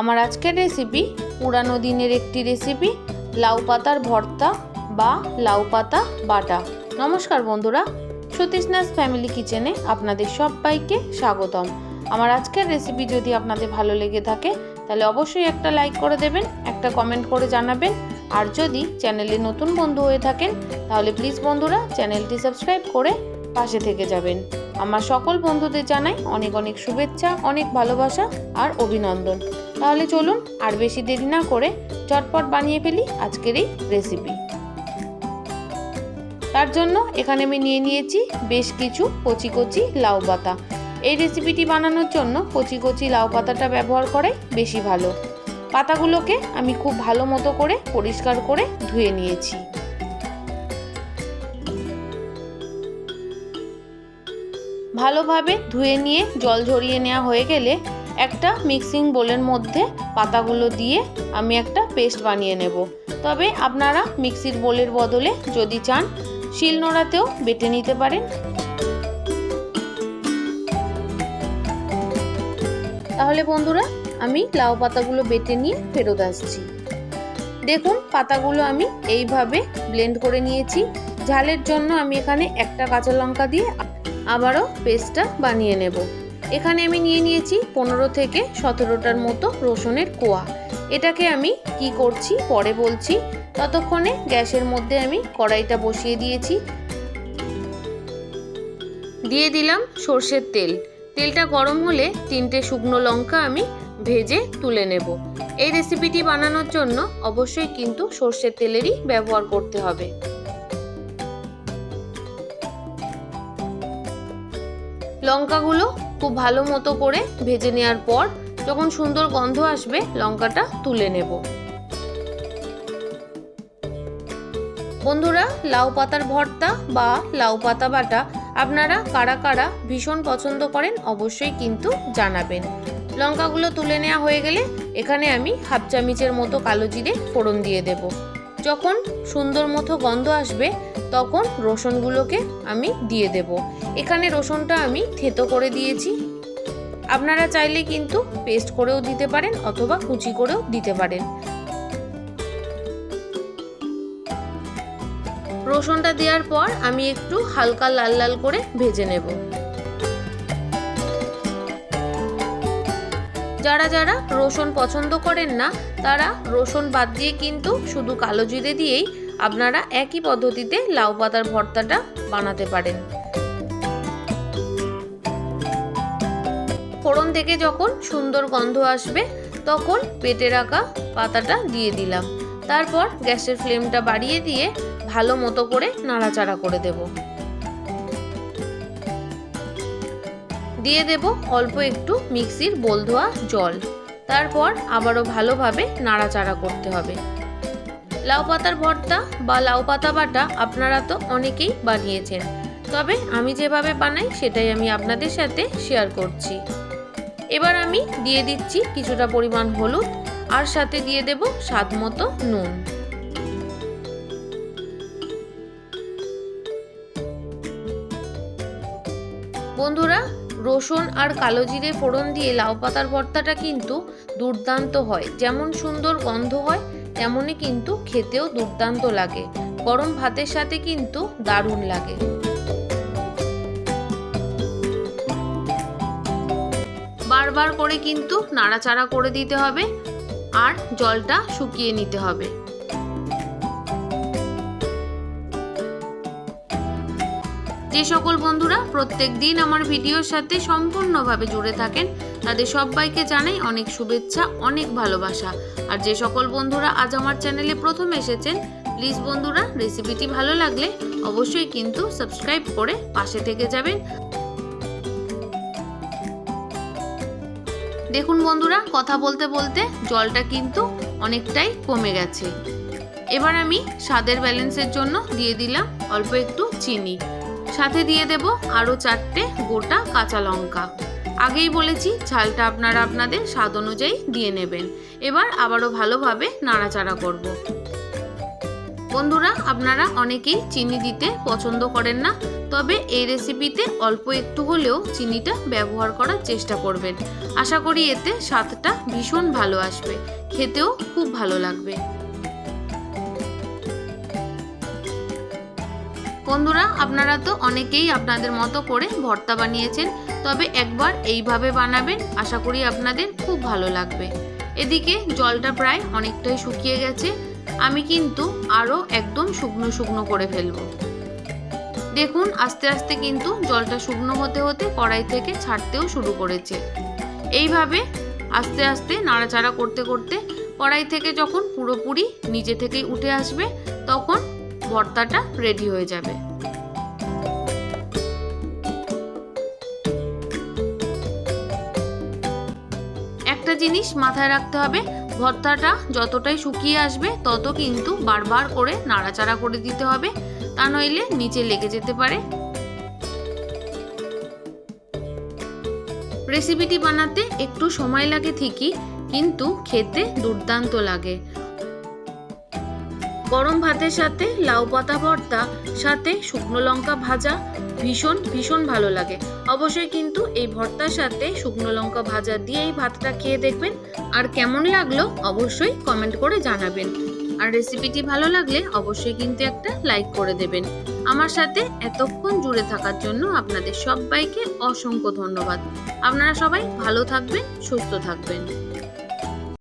আমার আজকের রেসিপি পুরানো দিনের একটি রেসিপি লাউ পাতার ভর্তা বা লাউ পাতা বাটা। নমস্কার বন্ধুরা সতীশনাথ ফ্যামিলি কিচেনে আপনাদের সবাইকে স্বাগতম। আমার আজকের রেসিপি যদি আপনাদের ভালো লেগে থাকে, তাহলে অবশ্যই একটা লাইক করে দেবেন, একটা কমেন্ট করে জানাবেন। আর যদি চ্যানেলে নতুন বন্ধু হয়ে থাকেন, তাহলে প্লিজ বন্ধুরা চ্যানেলটি সাবস্ক্রাইব করে পাশে থেকে যাবেন। আমার সকল বন্ধুদের জানাই অনেক অনেক শুভেচ্ছা, অনেক ভালোবাসা আর অভিনন্দন। তাহলে চলুন আর বেশি দেরি না করে চটপট বানিয়ে ফেলি আজকের এই রেসিপি তার জন্য এখানে আমি নিয়ে নিয়েছি বেশ কিছু কচি কচি লাউ পাতা। এই রেসিপিটি বানানোর জন্য কচি কচি লাউ পাতাটা ব্যবহার করাই বেশি ভালো। পাতাগুলোকে আমি খুব ভালো মতো করে পরিষ্কার করে ধুয়ে নিয়েছি। ভালোভাবে ধুয়ে নিয়ে জল ঝরিয়ে নেওয়া হয়ে গেলে একটা মিক্সিং বোলের মধ্যে পাতাগুলো দিয়ে আমি একটা পেস্ট বানিয়ে নেব। তবে আপনারা মিক্সির বোলের বদলে যদি চান, শিলনোড়াতেও বেটে নিতে পারেন। তাহলে বন্ধুরা, আমি লাউ পাতাগুলো বেটে নিয়ে ফেরত আসছি। দেখুন, পাতাগুলো আমি এইভাবে ব্লেন্ড করে নিয়েছি। ঝালের জন্য আমি এখানে একটা কাঁচা লঙ্কা দিয়ে আবারও পেস্টটা বানিয়ে নেব। এখানে আমি নিয়ে নিয়েছি পনেরো থেকে সতেরোটার মতো রসুনের কোয়া। এটাকে আমি কি করছি? পরে বলছি। ততক্ষণে গ্যাসের মধ্যে আমি কড়াইটা বসিয়ে দিয়েছি। দিয়ে দিলাম সর্ষের তেল। তেলটা গরম হলে তিনটে শুকনো লঙ্কা আমি ভেজে তুলে নেব। এই রেসিপিটি বানানোর জন্য অবশ্যই কিন্তু সর্ষের তেলেরই ব্যবহার করতে হবে। লঙ্কাগুলো খুব ভালো মতো করে ভেজে নেওয়ার পর যখন সুন্দর গন্ধ আসবে, লঙ্কাটা তুলে নেব। বন্ধুরা, লাউ পাতার ভর্তা বা লাউ পাতা বাটা আপনারা কারা কারা ভীষণ পছন্দ করেন অবশ্যই কিন্তু জানাবেন। লঙ্কাগুলো তুলে নেওয়া হয়ে গেলে এখানে আমি হাফ চামিচের মতো কালো জিরে ফোড়ন দিয়ে দেব। যখন সুন্দর মতো গন্ধ আসবে তখন রসুনগুলোকে আমি দিয়ে দেব। এখানে রসুনটা আমি থেতো করে দিয়েছি। আপনারা চাইলে কিন্তু পেস্ট করেও দিতে পারেন অথবা কুচি করেও দিতে পারেন। রসুনটা দেওয়ার পর আমি একটু হালকা লাল লাল করে ভেজে নেব। যারা যারা রসুন পছন্দ করেন না, তারা রসুন বাদ দিয়ে কিন্তু শুধু কালো জিরে দিয়েই আপনারা একই পদ্ধতিতে লাউ পাতার ভর্তাটা বানাতে পারেন। ফোড়ন থেকে যখন সুন্দর গন্ধ আসবে, তখন পেটে রাখা পাতাটা দিয়ে দিলাম। তারপর গ্যাসের ফ্লেমটা বাড়িয়ে দিয়ে ভালো মতো করে নাড়াচাড়া করে দেব। দিয়ে দেব অল্প একটু মিক্সির বোল ধোয়া জল। তারপর আবারও ভালোভাবে নাড়াচাড়া করতে হবে। লাউ পাতার ভর্তা বা লাউ পাতা বাটা আপনারা তো অনেকেই বানিয়েছেন। তবে আমি যেভাবে বানাই সেটাই আমি আপনাদের সাথে শেয়ার করছি। এবার আমি দিয়ে দিচ্ছি কিছুটা পরিমাণ হলুদ আর সাথে দিয়ে দেব স্বাদ মতো নুন। বন্ধুরা, রসুন আর কালো জিরে ফোড়ন দিয়ে লাউ পাতার ভর্তাটা কিন্তু দুর্দান্ত হয়। যেমন সুন্দর গন্ধ হয় তেমনই কিন্তু খেতেও দুর্দান্ত লাগে। গরম ভাতের সাথে কিন্তু দারুণ লাগে। বারবার করে কিন্তু নাড়াচাড়া করে দিতে হবে আর জলটা শুকিয়ে নিতে হবে। যে সকল বন্ধুরা প্রত্যেক দিন আমার ভিডিওর সাথে সম্পূর্ণভাবে জুড়ে থাকেন তাদের সবাইকে জানাই অনেক শুভেচ্ছা, অনেক ভালোবাসা। আর যে সকল বন্ধুরা আজ আমার চ্যানেলে প্রথম এসেছেন প্লিজ বন্ধুরা রেসিপিটি ভালো লাগলে অবশ্যই কিন্তু সাবস্ক্রাইব করে পাশে থেকে যাবেন। দেখুন বন্ধুরা, কথা বলতে বলতে জলটা কিন্তু অনেকটাই কমে গেছে। এবার আমি স্বাদের ব্যালেন্সের জন্য দিয়ে দিলাম অল্প একটু চিনি। সাথে দিয়ে দেব আরও চারটে গোটা কাঁচা লঙ্কা। আগেই বলেছি ঝালটা আপনারা আপনাদের স্বাদ অনুযায়ী দিয়ে নেবেন। এবার আবারও ভালোভাবে নাড়াচাড়া করব। বন্ধুরা, আপনারা অনেকেই চিনি দিতে পছন্দ করেন না, তবে এই রেসিপিতে অল্প একটু হলেও চিনিটা ব্যবহার করার চেষ্টা করবেন। আশা করি এতে স্বাদটা ভীষণ ভালো আসবে, খেতেও খুব ভালো লাগবে। বন্ধুরা, আপনারা তো অনেকেই আপনাদের মতো করে ভর্তা বানিয়েছেন, তবে একবার এইভাবে বানাবেন, আশা করি আপনাদের খুব ভালো লাগবে। এদিকে জলটা প্রায় অনেকটাই শুকিয়ে গেছে, আমি কিন্তু আরও একদম শুকনো শুকনো করে ফেলব। দেখুন, আস্তে আস্তে কিন্তু জলটা শুকনো হতে হতে কড়াই থেকে ছাড়তেও শুরু করেছে। এইভাবে আস্তে আস্তে নাড়াচাড়া করতে করতে কড়াই থেকে যখন পুরোপুরি নিচে থেকেই উঠে আসবে, তখন ভর্তাটা রেডি হয়ে যাবে। একটা জিনিস মাথায় রাখতে হবে, ভর্তাটা যতটাই শুকিয়ে আসবে, তত কিন্তু বারবার করে নাড়াচাড়া করে দিতে হবে, তা নইলে নিচে লেগে যেতে পারে। রেসিপিটি বানাতে একটু সময় লাগে ঠিকই, কিন্তু খেতে দুর্দান্ত লাগে। গরম ভাতের সাথে লাউ পাতা ভর্তা, সাথে শুকনো লঙ্কা ভাজা, ভীষণ ভীষণ ভালো লাগে। অবশ্যই কিন্তু এই ভর্তার সাথে শুকনো লঙ্কা ভাজা দিয়ে এই ভাতটা খেয়ে দেখবেন। আর কেমন লাগল অবশ্যই কমেন্ট করে জানাবেন। আর রেসিপিটি ভালো লাগলে অবশ্যই কিন্তু একটা লাইক করে দেবেন। আমার সাথে এতক্ষণ জুড়ে থাকার জন্য আপনাদের সবাইকে অসংখ্য ধন্যবাদ। আপনারা সবাই ভালো থাকবেন, সুস্থ থাকবেন।